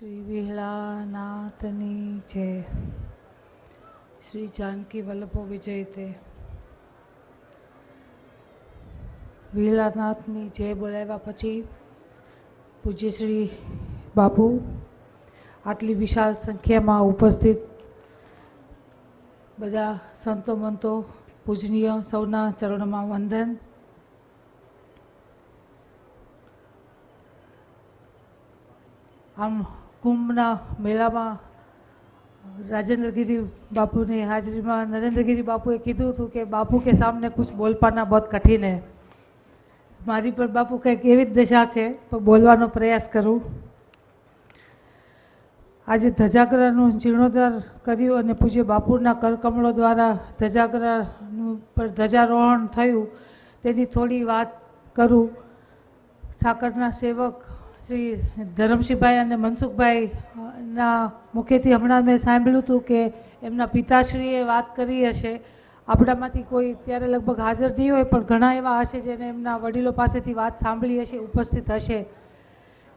શ્રી વિહલાનાથની જય. શ્રી જાનકી વલ્લભો વિજય તે વિહલાનાથની જય બોલાવ્યા પછી પૂજ્ય શ્રી બાપુ આટલી વિશાળ સંખ્યામાં ઉપસ્થિત બધા સંતો મંતો પૂજનીય સૌના ચરણોમાં વંદન. આમ કુંભના મેળામાં રાજેન્દ્રગીરી બાપુની હાજરીમાં નરેન્દ્રગીરી બાપુએ કીધું હતું કે બાપુ કે સામને કુછ પાના બહુત કઠિન હૈ. મારી પર બાપુ કંઈક એવી જ દશા છે, તો બોલવાનો પ્રયાસ કરું. આજે ધજાગરાનું જીર્ણોદ્ધાર કર્યું અને પૂજ્ય બાપુના કરકમળો દ્વારા ધજાગરાનું પર ધજારોહણ થયું, તેની થોડી વાત કરું. ઠાકરના સેવક શ્રી ધરમશીભાઈ અને મનસુખભાઈના મુખેથી હમણાં મેં સાંભળ્યું હતું કે એમના પિતાશ્રીએ વાત કરી હશે. આપણામાંથી કોઈ ત્યારે લગભગ હાજર નહીં હોય, પણ ઘણા એવા હશે જેને એમના વડીલો પાસેથી વાત સાંભળી હશે, ઉપસ્થિત હશે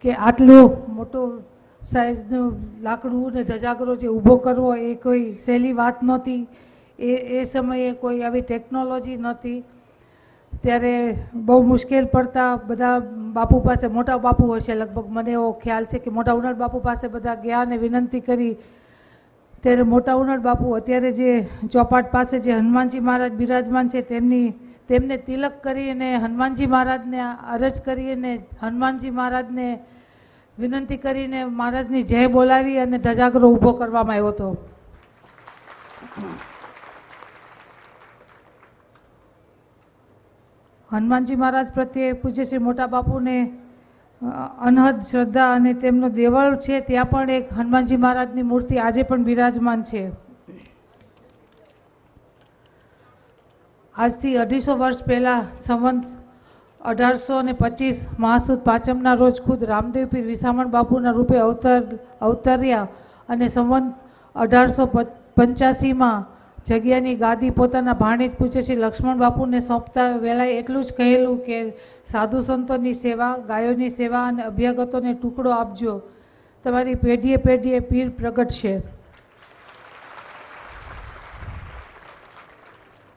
કે આટલો મોટો સાઇઝનું લાકડું ને ધજાગરો જે ઊભો કરવો એ કોઈ સહેલી વાત નહોતી. એ એ સમયે કોઈ આવી ટેકનોલોજી નહોતી. ત્યારે બહુ મુશ્કેલ પડતા બધા બાપુ પાસે, મોટા બાપુ હશે લગભગ. મને એવો ખ્યાલ છે કે મોટા ઉનાળ બાપુ પાસે બધા ગયા અને વિનંતી કરી. ત્યારે મોટા ઉનાળ બાપુ અત્યારે જે ચોપાટ પાસે જે હનુમાનજી મહારાજ બિરાજમાન છે, તેમની, તેમને તિલક કરી અને હનુમાનજી મહારાજને અરજ કરી અને હનુમાનજી મહારાજને વિનંતી કરીને મહારાજની જય બોલાવી અને ધજાગરો ઊભો કરવામાં આવ્યો હતો. હનુમાનજી મહારાજ પ્રત્યે પૂજ્ય શ્રી મોટા બાપુને અનહદ શ્રદ્ધા અને તેમનો દેવળ છે, ત્યાં પણ એક હનુમાનજી મહારાજની મૂર્તિ આજે પણ બિરાજમાન છે. આજથી અઢીસો વર્ષ પહેલાં સંવંત અઢારસો ને પચીસ મહાસુદ પાંચમના રોજ ખુદ રામદેવ પીર વિસામણ બાપુના રૂપે અવતર, અવતર્યા અને સંવંત અઢારસો પંચ્યાસીમાં જગ્યાની ગાદી પોતાના ભાણેજ પૂછે છે, લક્ષ્મણ બાપુને સોંપતા વેળાએ એટલું જ કહેલું કે સાધુ સંતોની સેવા, ગાયોની સેવા અને અભ્યાગતોને ટુકડો આપજો. તમારી પેઢીએ પેઢીએ પીર પ્રગટશે.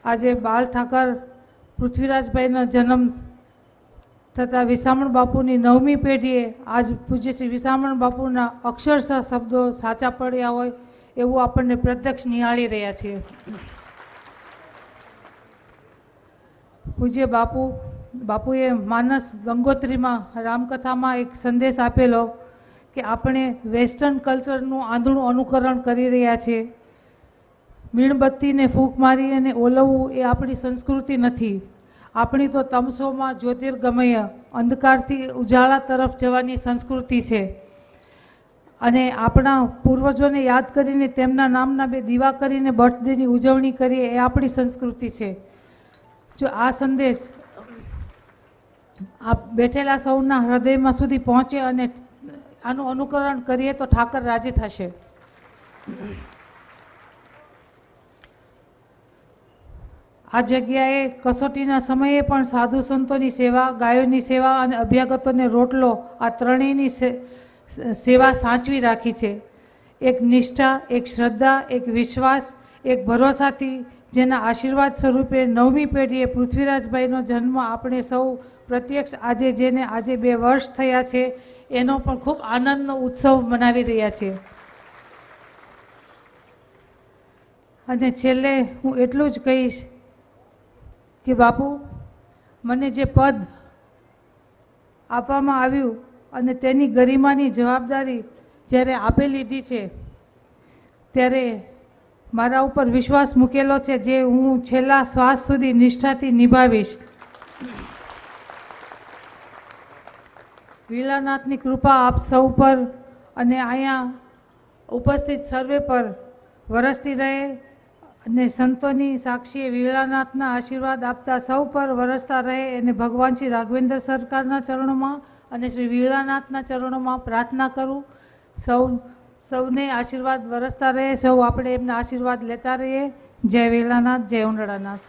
આજે બાલ ઠાકર પૃથ્વીરાજભાઈનો જન્મ થતાં વિસામણ બાપુની નવમી પેઢીએ આજ પૂજ્ય શ્રી વિસામણ બાપુના અક્ષરશઃ શબ્દો સાચા પડ્યા હોય. એવું આપણને પ્રત્યક્ષ નિહાળી રહ્યા છીએ. પૂજ્ય બાપુ, બાપુએ માનસ ગંગોત્રીમાં, રામકથામાં એક સંદેશ આપેલો કે આપણે વેસ્ટર્ન કલ્ચરનું આંધળું અનુકરણ કરી રહ્યા છીએ. મીણબત્તીને ફૂંક મારી અને ઓલવવું એ આપણી સંસ્કૃતિ નથી. આપણી તો તમસોમાં જ્યોતિર્ગમય અંધકારથી ઉજાળા તરફ જવાની સંસ્કૃતિ છે. અને આપણા પૂર્વજોને યાદ કરીને તેમના નામના બે દીવા કરીને બર્થડેની ઉજવણી કરીએ એ આપણી સંસ્કૃતિ છે. જો આ સંદેશ આપ બેઠેલા સૌના હૃદયમાં સુધી પહોંચે અને આનું અનુકરણ કરીએ તો ઠાકર રાજી થશે. આ જગ્યાએ કસોટીના સમયે પણ સાધુ સંતોની સેવા, ગાયોની સેવા અને અભ્યાગતોને રોટલો, આ ત્રણેયની સેવા સાચવી રાખી છે. એક નિષ્ઠા, એક શ્રદ્ધા, એક વિશ્વાસ, એક ભરોસાથી જેના આશીર્વાદ સ્વરૂપે નવમી પેઢીએ પૃથ્વીરાજભાઈનો જન્મ આપણે સૌ પ્રત્યક્ષ આજે જેને આજે બે વર્ષ થયા છે, એનો પણ ખૂબ આનંદનો ઉત્સવ મનાવી રહ્યા છે. અને છેલ્લે હું એટલું જ કહીશ કે બાપુ, મને જે પદ આપવામાં આવ્યું અને તેની ગરિમાની જવાબદારી જ્યારે આપી લીધી છે, ત્યારે મારા ઉપર વિશ્વાસ મૂકેલો છે જે હું છેલ્લા શ્વાસ સુધી નિષ્ઠાથી નિભાવીશ. વિલાનાથની કૃપા આપ સૌ પર અને અહીંયા ઉપસ્થિત સર્વે પર વરસતી રહે અને સંતોની સાક્ષીએ વિલાનાથના આશીર્વાદ આપતા સૌ પર વરસતા રહે અને ભગવાન શ્રી રાઘવેન્દ્ર સરકારના ચરણોમાં અને શ્રી વીરાનાથના ચરણોમાં પ્રાર્થના કરું. સૌ, સૌને આશીર્વાદ વરસતા રહે. સૌ આપણે એમના આશીર્વાદ લેતા રહીએ. જય વેલાનાથ જય ઉંડળાનાથ